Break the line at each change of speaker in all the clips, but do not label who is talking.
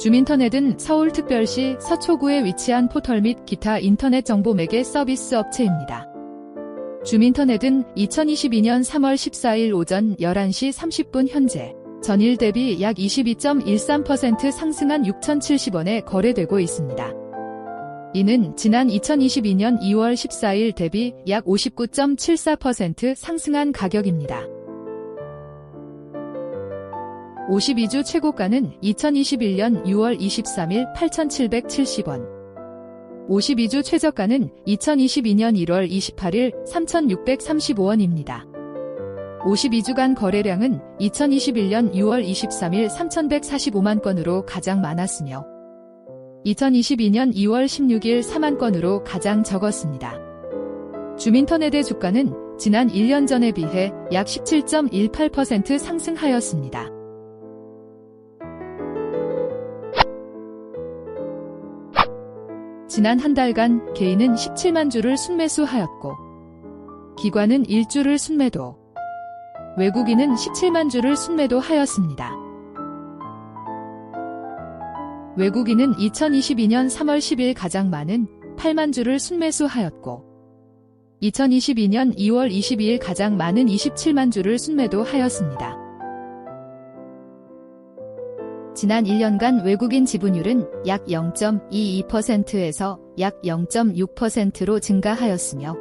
주민터넷은 서울특별시 서초구에 위치한 포털 및 기타 인터넷 정보 매개 서비스 업체입니다. 주민터넷은 2022년 3월 14일 오전 11시 30분 현재 전일 대비 약 22.13% 상승한 6,070원에 거래되고 있습니다. 이는 지난 2022년 2월 14일 대비 약 59.74% 상승한 가격입니다. 52주 최고가는 2021년 6월 23일 8,770원. 52주 최저가는 2022년 1월 28일 3,635원입니다. 52주간 거래량은 2021년 6월 23일 3,145만 건으로 가장 많았으며 2022년 2월 16일 4만 건으로 가장 적었습니다. 주민터넷의 주가는 지난 1년 전에 비해 약 17.18% 상승하였습니다. 지난 한 달간 개인은 17만 주를 순매수하였고 기관은 1주를 순매도 외국인은 17만 주를 순매도하였습니다. 외국인은 2022년 3월 10일 가장 많은 8만 주를 순매수하였고 2022년 2월 22일 가장 많은 27만 주를 순매도하였습니다. 지난 1년간 외국인 지분율은 약 0.22%에서 약 0.6%로 증가하였으며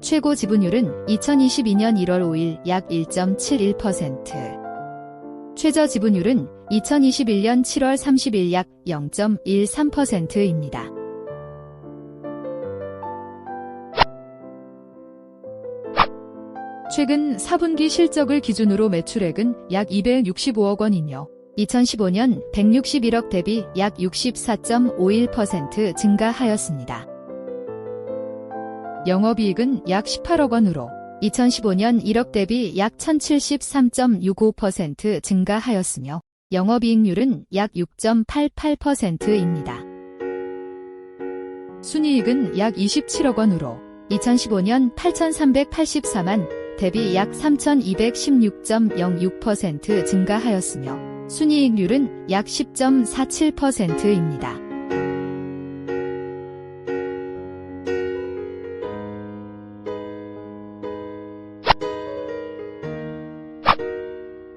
최고 지분율은 2022년 1월 5일 약 1.71%, 최저 지분율은 2021년 7월 30일 약 0.13%입니다. 최근 4분기 실적을 기준으로 매출액은 약 265억 원이며 2015년 161억 대비 약 64.51% 증가하였습니다. 영업이익은 약 18억 원으로 2015년 1억 대비 약 1073.65% 증가하였으며 영업이익률은 약 6.88%입니다. 순이익은 약 27억 원으로 2015년 8,384만 대비 약 3,216.06% 증가하였으며 순이익률은 약 10.47%입니다.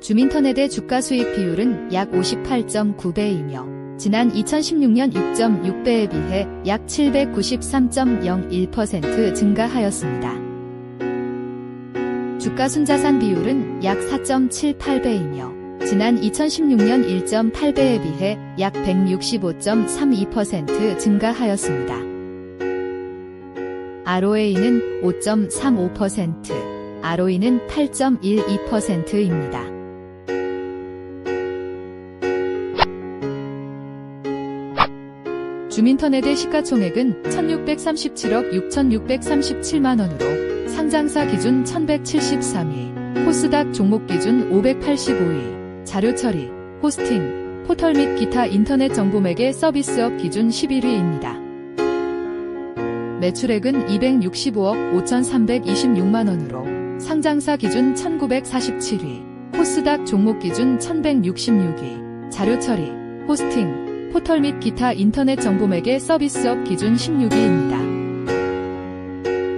주민터넷의 주가 수익 비율은 약 58.9배이며 지난 2016년 6.6배에 비해 약 793.01% 증가하였습니다. 주가 순자산 비율은 약 4.78배이며 지난 2016년 1.8배에 비해 약 165.32% 증가하였습니다. ROA는 5.35%, ROE는 8.12%입니다. 주민터넷의 시가총액은 1637억 6637만원으로 상장사 기준 1173위, 코스닥 종목 기준 585위, 자료 처리, 호스팅, 포털 및 기타 인터넷 정보 매개 서비스업 기준 11위입니다. 매출액은 265억 5326만 원으로 상장사 기준 1947위, 코스닥 종목 기준 1166위, 자료 처리, 호스팅, 포털 및 기타 인터넷 정보 매개 서비스업 기준 16위입니다.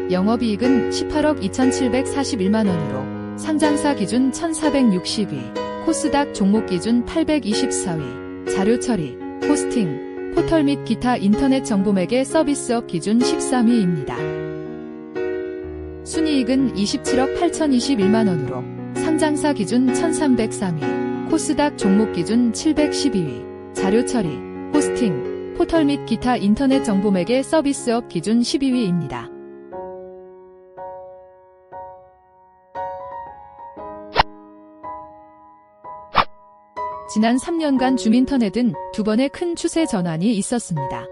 영업이익은 18억 2,741만 원으로 상장사 기준 1,460위, 코스닥 종목 기준 824위, 자료 처리, 호스팅, 포털 및 기타 인터넷 정보 매개 서비스업 기준 13위입니다. 순이익은 27억 8,021만원으로 상장사 기준 1,303위, 코스닥 종목 기준 712위, 자료 처리, 호스팅, 포털 및 기타 인터넷 정보 매개 서비스업 기준 12위입니다. 지난 3년간 주민터넷은 두 번의 큰 추세 전환이 있었습니다.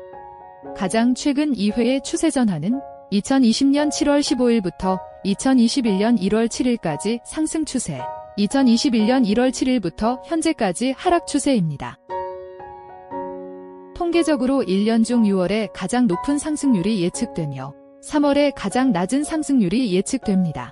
가장 최근 2회의 추세 전환은 2020년 7월 15일부터 2021년 1월 7일까지 상승 추세, 2021년 1월 7일부터 현재까지 하락 추세입니다. 통계적으로 1년 중 6월에 가장 높은 상승률이 예측되며 3월에 가장 낮은 상승률이 예측됩니다.